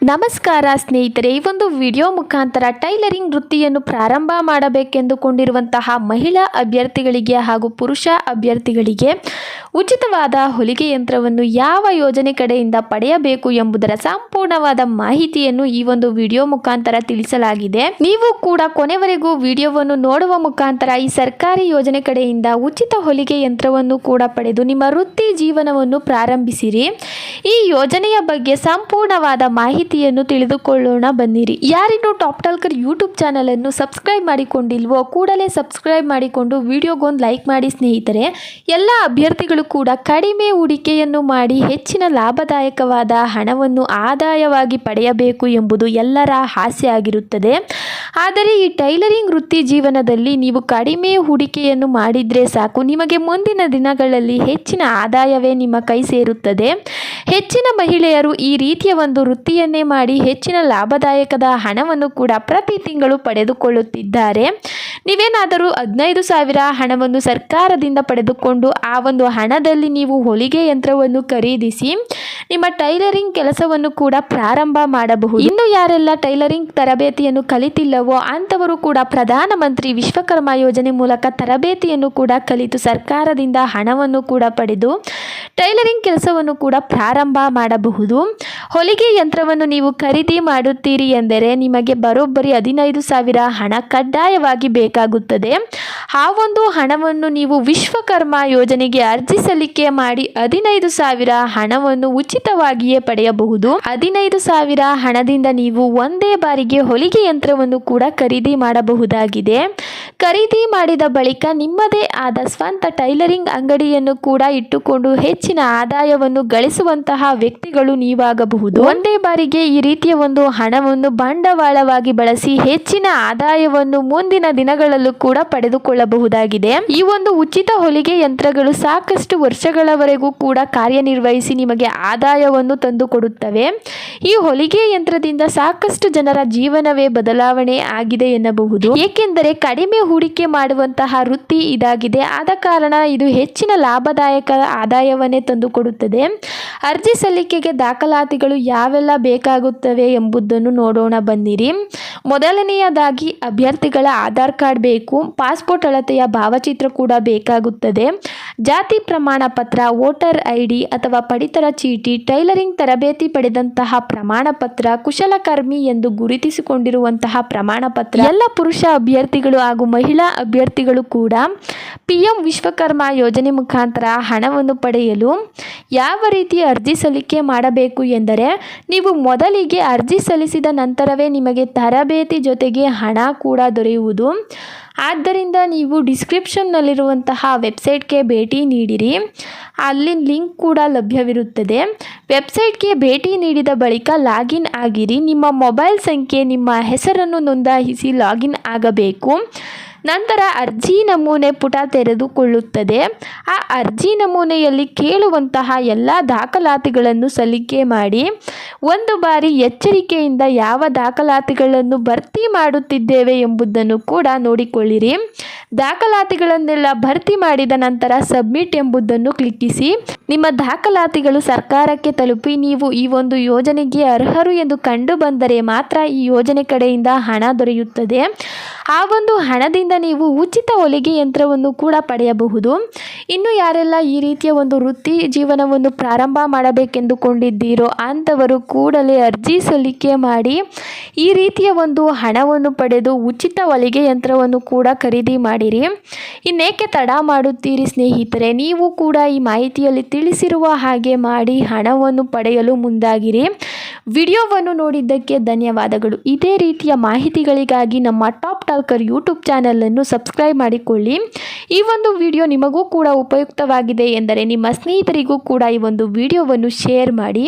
ನಮಸ್ಕಾರ ಸ್ನೇಹಿತರೆ, ಈ ಒಂದು ವಿಡಿಯೋ ಮುಖಾಂತರ ಟೈಲರಿಂಗ್ ವೃತ್ತಿಯನ್ನು ಪ್ರಾರಂಭ ಮಾಡಬೇಕೆಂದುಕೊಂಡಿರುವಂತಹ ಮಹಿಳಾ ಅಭ್ಯರ್ಥಿಗಳಿಗೆ ಹಾಗೂ ಪುರುಷ ಅಭ್ಯರ್ಥಿಗಳಿಗೆ ಉಚಿತವಾದ ಹೊಲಿಗೆ ಯಂತ್ರವನ್ನು ಯಾವ ಯೋಜನೆ ಕಡೆಯಿಂದ ಪಡೆಯಬೇಕು ಎಂಬುದರ ಸಂಪೂರ್ಣವಾದ ಮಾಹಿತಿಯನ್ನು ಈ ಒಂದು ವಿಡಿಯೋ ಮುಖಾಂತರ ತಿಳಿಸಲಾಗಿದೆ. ನೀವು ಕೂಡ ಕೊನೆವರೆಗೂ ವಿಡಿಯೋವನ್ನು ನೋಡುವ ಮುಖಾಂತರ ಈ ಸರ್ಕಾರಿ ಯೋಜನೆ ಕಡೆಯಿಂದ ಉಚಿತ ಹೊಲಿಗೆ ಯಂತ್ರವನ್ನು ಕೂಡ ಪಡೆದು ನಿಮ್ಮ ವೃತ್ತಿ ಜೀವನವನ್ನು ಪ್ರಾರಂಭಿಸಿರಿ. ಈ ಯೋಜನೆಯ ಬಗ್ಗೆ ಸಂಪೂರ್ಣವಾದ ಮಾಹಿತಿಯನ್ನು ತಿಳಿದುಕೊಳ್ಳೋಣ, ಬನ್ನಿರಿ. ಯಾರಿನ್ನೂ ಟಾಪ್ ಟಾಲ್ಕರ್ ಯೂಟ್ಯೂಬ್ ಚಾನಲ್ ಅನ್ನು ಸಬ್ಸ್ಕ್ರೈಬ್ ಮಾಡಿಕೊಂಡಿಲ್ವೋ, ಕೂಡಲೇ ಸಬ್ಸ್ಕ್ರೈಬ್ ಮಾಡಿಕೊಂಡು ವಿಡಿಯೋಗೊಂದು ಲೈಕ್ ಮಾಡಿ ಸ್ನೇಹಿತರೆ. ಎಲ್ಲ ಅಭ್ಯರ್ಥಿಗಳು ಕೂಡ ಕಡಿಮೆ ಹೂಡಿಕೆಯನ್ನು ಮಾಡಿ ಹೆಚ್ಚಿನ ಲಾಭದಾಯಕವಾದ ಹಣವನ್ನು ಆದಾಯವಾಗಿ ಪಡೆಯಬೇಕು ಎಂಬುದು ಎಲ್ಲರ ಹಾಸ್ಯ ಆಗಿರುತ್ತದೆ. ಆದರೆ ಈ ಟೈಲರಿಂಗ್ ವೃತ್ತಿ ಜೀವನದಲ್ಲಿ ನೀವು ಕಡಿಮೆ ಹೂಡಿಕೆಯನ್ನು ಮಾಡಿದರೆ ಸಾಕು. ನಿಮಗೆ ಮುಂದಿನ ದಿನಗಳಲ್ಲಿ ಹೆಚ್ಚಿನ ಆದಾಯವೇ ನಿಮ್ಮ ಕೈ ಸೇರುತ್ತದೆ. ಹೆಚ್ಚಿನ ಮಹಿಳೆಯರು ಈ ರೀತಿಯ ಒಂದು ವೃತ್ತಿಯನ್ನೇ ಮಾಡಿ ಹೆಚ್ಚಿನ ಲಾಭದಾಯಕದ ಹಣವನ್ನು ಕೂಡ ಪ್ರತಿ ತಿಂಗಳು ಪಡೆದುಕೊಳ್ಳುತ್ತಿದ್ದಾರೆ. ನೀವೇನಾದರೂ ಹದಿನೈದು ಸಾವಿರ ಹಣವನ್ನು ಸರ್ಕಾರದಿಂದ ಪಡೆದುಕೊಂಡು ಆ ಒಂದು ಹಣದಲ್ಲಿ ನೀವು ಹೊಲಿಗೆ ಯಂತ್ರವನ್ನು ಖರೀದಿಸಿ ನಿಮ್ಮ ಟೈಲರಿಂಗ್ ಕೆಲಸವನ್ನು ಕೂಡ ಪ್ರಾರಂಭ ಮಾಡಬಹುದು. ಇನ್ನು ಯಾರೆಲ್ಲ ಟೈಲರಿಂಗ್ ತರಬೇತಿಯನ್ನು ಕಲಿತಿಲ್ಲವೋ ಅಂಥವರು ಕೂಡ ಪ್ರಧಾನಮಂತ್ರಿ ವಿಶ್ವಕರ್ಮ ಯೋಜನೆ ಮೂಲಕ ತರಬೇತಿಯನ್ನು ಕೂಡ ಕಲಿತು ಸರ್ಕಾರದಿಂದ ಹಣವನ್ನು ಕೂಡ ಪಡೆದು ಟೈಲರಿಂಗ್ ಕೆಲಸವನ್ನು ಕೂಡ ಪ್ರಾರಂಭ ಮಾಡಬಹುದು. ಹೊಲಿಗೆ ಯಂತ್ರವನ್ನು ನೀವು ಖರೀದಿ ಮಾಡುತ್ತೀರಿ ಎಂದರೆ ನಿಮಗೆ ಬರೋಬ್ಬರಿ ಹದಿನೈದು ಸಾವಿರ ಹಣ ಕಡ್ಡಾಯವಾಗಿ ಬೇಕಾಗುತ್ತದೆ. ಆ ಒಂದು ಹಣವನ್ನು ನೀವು ವಿಶ್ವಕರ್ಮ ಯೋಜನೆಗೆ ಅರ್ಜಿ ಸಲ್ಲಿಕೆ ಮಾಡಿ ಹದಿನೈದು ಸಾವಿರ ಹಣವನ್ನು ಉಚಿತವಾಗಿಯೇ ಪಡೆಯಬಹುದು. ಹದಿನೈದು ಸಾವಿರ ಹಣದಿಂದ ನೀವು ಒಂದೇ ಬಾರಿಗೆ ಹೊಲಿಗೆ ಯಂತ್ರವನ್ನು ಕೂಡ ಖರೀದಿ ಮಾಡಬಹುದಾಗಿದೆ. ಖರೀದಿ ಮಾಡಿದ ಬಳಿಕ ನಿಮ್ಮದೇ ಆದ ಸ್ವಂತ ಟೈಲರಿಂಗ್ ಅಂಗಡಿಯನ್ನು ಕೂಡ ಇಟ್ಟುಕೊಂಡು ಹೆಚ್ಚಿನ ಆದಾಯವನ್ನು ಗಳಿಸುವಂತಹ ವ್ಯಕ್ತಿಗಳು ನೀವಾಗಬಹುದು. ಒಂದೇ ಬಾರಿಗೆ ಈ ರೀತಿಯ ಒಂದು ಹಣವನ್ನು ಬಂಡವಾಳವಾಗಿ ಬಳಸಿ ಹೆಚ್ಚಿನ ಆದಾಯವನ್ನು ಮುಂದಿನ ದಿನಗಳಲ್ಲೂ ಕೂಡ ಪಡೆದುಕೊಳ್ಳಬಹುದಾಗಿದೆ. ಈ ಒಂದು ಉಚಿತ ಹೊಲಿಗೆ ಯಂತ್ರಗಳು ಸಾಕಷ್ಟು ವರ್ಷಗಳವರೆಗೂ ಕೂಡ ಕಾರ್ಯನಿರ್ವಹಿಸಿ ನಿಮಗೆ ಆದಾಯವನ್ನು ತಂದುಕೊಡುತ್ತವೆ. ಈ ಹೊಲಿಗೆ ಯಂತ್ರದಿಂದ ಸಾಕಷ್ಟು ಜನರ ಜೀವನವೇ ಬದಲಾವಣೆ ಆಗಿದೆ ಎನ್ನಬಹುದು. ಏಕೆಂದರೆ ಕಡಿಮೆ ಹೂಡಿಕೆ ಮಾಡುವಂತಹ ವೃತ್ತಿ ಇದಾಗಿದೆ. ಆದ ಕಾರಣ ಇದು ಹೆಚ್ಚಿನ ಲಾಭದಾಯಕ ಆದಾಯವನ್ನೇ ತಂದುಕೊಡುತ್ತದೆ. ಅರ್ಜಿ ಸಲ್ಲಿಕೆಗೆ ದಾಖಲಾತಿಗಳು ಯಾವೆಲ್ಲ ಬೇಕಾಗುತ್ತವೆ ಎಂಬುದನ್ನು ನೋಡೋಣ ಬನ್ನಿರಿ. ಮೊದಲನೆಯದಾಗಿ ಅಭ್ಯರ್ಥಿಗಳ ಆಧಾರ್ ಕಾರ್ಡ್ ಬೇಕು. ಪಾಸ್ಪೋರ್ಟ್ ಅಳತೆಯ ಭಾವಚಿತ್ರ ಕೂಡ ಬೇಕಾಗುತ್ತದೆ. ಜಾತಿ ಪ್ರಮಾಣ ಪತ್ರ ವೋಟರ್ ಐ ಅಥವಾ ಪಡಿತರ ಚೀಟಿ, ಟೈಲರಿಂಗ್ ತರಬೇತಿ ಪಡೆದಂತಹ ಪ್ರಮಾಣ ಪತ್ರ ಕುಶಲಕರ್ಮಿ ಎಂದು ಗುರುತಿಸಿಕೊಂಡಿರುವಂತಹ ಪ್ರಮಾಣ ಪತ್ರ ಎಲ್ಲ ಪುರುಷ ಅಭ್ಯರ್ಥಿಗಳು ಹಾಗೂ ಮಹಿಳಾ ಅಭ್ಯರ್ಥಿಗಳು ಕೂಡ ಪಿ ವಿಶ್ವಕರ್ಮ ಯೋಜನೆ ಮುಖಾಂತರ ಹಣವನ್ನು ಪಡೆಯಲು ಯಾವ ರೀತಿ ಅರ್ಜಿ ಸಲ್ಲಿಕೆ ಮಾಡಬೇಕು ಎಂದರೆ, ನೀವು ಮೊದಲಿಗೆ ಅರ್ಜಿ ಸಲ್ಲಿಸಿದ ನಂತರವೇ ನಿಮಗೆ ತರಬೇತಿ ಜೊತೆಗೆ ಹಣ ಕೂಡ ದೊರೆಯುವುದು. ಆದ್ದರಿಂದ ನೀವು ಡಿಸ್ಕ್ರಿಪ್ಷನ್ನಲ್ಲಿರುವಂತಹ ವೆಬ್ಸೈಟ್ಗೆ ಭೇಟಿ ನೀಡಿರಿ. ಅಲ್ಲಿ ಲಿಂಕ್ ಕೂಡ ಲಭ್ಯವಿರುತ್ತದೆ. ವೆಬ್ಸೈಟ್ಗೆ ಭೇಟಿ ನೀಡಿದ ಬಳಿಕ ಲಾಗಿನ್ ಆಗಿರಿ. ನಿಮ್ಮ ಮೊಬೈಲ್ ಸಂಖ್ಯೆ, ನಿಮ್ಮ ಹೆಸರನ್ನು ನೋಂದಾಯಿಸಿ ಲಾಗಿನ್ ಆಗಬೇಕು. ನಂತರ ಅರ್ಜಿ ನಮೂನೆ ಪುಟ ತೆರೆದುಕೊಳ್ಳುತ್ತದೆ. ಆ ಅರ್ಜಿ ನಮೂನೆಯಲ್ಲಿ ಕೇಳುವಂತಹ ಎಲ್ಲ ದಾಖಲಾತಿಗಳನ್ನು ಸಲ್ಲಿಕೆ ಮಾಡಿ, ಒಂದು ಬಾರಿ ಎಚ್ಚರಿಕೆಯಿಂದ ಯಾವ ದಾಖಲಾತಿಗಳನ್ನು ಭರ್ತಿ ಮಾಡುತ್ತಿದ್ದೇವೆ ಎಂಬುದನ್ನು ಕೂಡ ನೋಡಿಕೊಳ್ಳಿರಿ. ದಾಖಲಾತಿಗಳನ್ನೆಲ್ಲ ಭರ್ತಿ ಮಾಡಿದ ನಂತರ ಸಬ್ಮಿಟ್ ಎಂಬುದನ್ನು ಕ್ಲಿಕ್ಕಿಸಿ. ನಿಮ್ಮ ದಾಖಲಾತಿಗಳು ಸರ್ಕಾರಕ್ಕೆ ತಲುಪಿ, ನೀವು ಈ ಒಂದು ಯೋಜನೆಗೆ ಅರ್ಹರು ಎಂದು ಕಂಡು ಬಂದರೆ ಮಾತ್ರ ಈ ಯೋಜನೆ ಕಡೆಯಿಂದ ಹಣ ದೊರೆಯುತ್ತದೆ. ಆ ಒಂದು ಹಣದಿಂದ ನೀವು ಉಚಿತ ಹೊಲಿಗೆ ಯಂತ್ರವನ್ನು ಕೂಡ ಪಡೆಯಬಹುದು. ಇನ್ನು ಯಾರೆಲ್ಲ ಈ ರೀತಿಯ ಒಂದು ವೃತ್ತಿ ಜೀವನವನ್ನು ಪ್ರಾರಂಭ ಮಾಡಬೇಕೆಂದುಕೊಂಡಿದ್ದೀರೋ ಅಂಥವರು ಕೂಡಲೇ ಅರ್ಜಿ ಸಲ್ಲಿಕೆ ಮಾಡಿ ಈ ರೀತಿಯ ಒಂದು ಹಣವನ್ನು ಪಡೆದು ಉಚಿತ ಹೊಲಿಗೆ ಯಂತ್ರವನ್ನು ಕೂಡ ಖರೀದಿ ಮಾಡಿರಿ. ಇನ್ನೇಕೆ ತಡ ಮಾಡುತ್ತೀರಿ ಸ್ನೇಹಿತರೆ? ನೀವು ಕೂಡ ಈ ಮಾಹಿತಿಯಲ್ಲಿ ತಿಳಿಸಿರುವ ಹಾಗೆ ಮಾಡಿ ಹಣವನ್ನು ಪಡೆಯಲು ಮುಂದಾಗಿರಿ. ವಿಡಿಯೋವನ್ನು ನೋಡಿದ್ದಕ್ಕೆ ಧನ್ಯವಾದಗಳು. ಇದೇ ರೀತಿಯ ಮಾಹಿತಿಗಳಿಗಾಗಿ ನಮ್ಮ ಟಾಪ್ ಟಾಲ್ಕರ್ ಯೂಟ್ಯೂಬ್ ಚಾನಲನ್ನು ಸಬ್ಸ್ಕ್ರೈಬ್ ಮಾಡಿಕೊಳ್ಳಿ. ಈ ಒಂದು ವಿಡಿಯೋ ನಿಮಗೂ ಕೂಡ ಉಪಯುಕ್ತವಾಗಿದೆ ಎಂದರೆ ನಿಮ್ಮ ಸ್ನೇಹಿತರಿಗೂ ಕೂಡ ಈ ಒಂದು ವಿಡಿಯೋವನ್ನು ಶೇರ್ ಮಾಡಿ.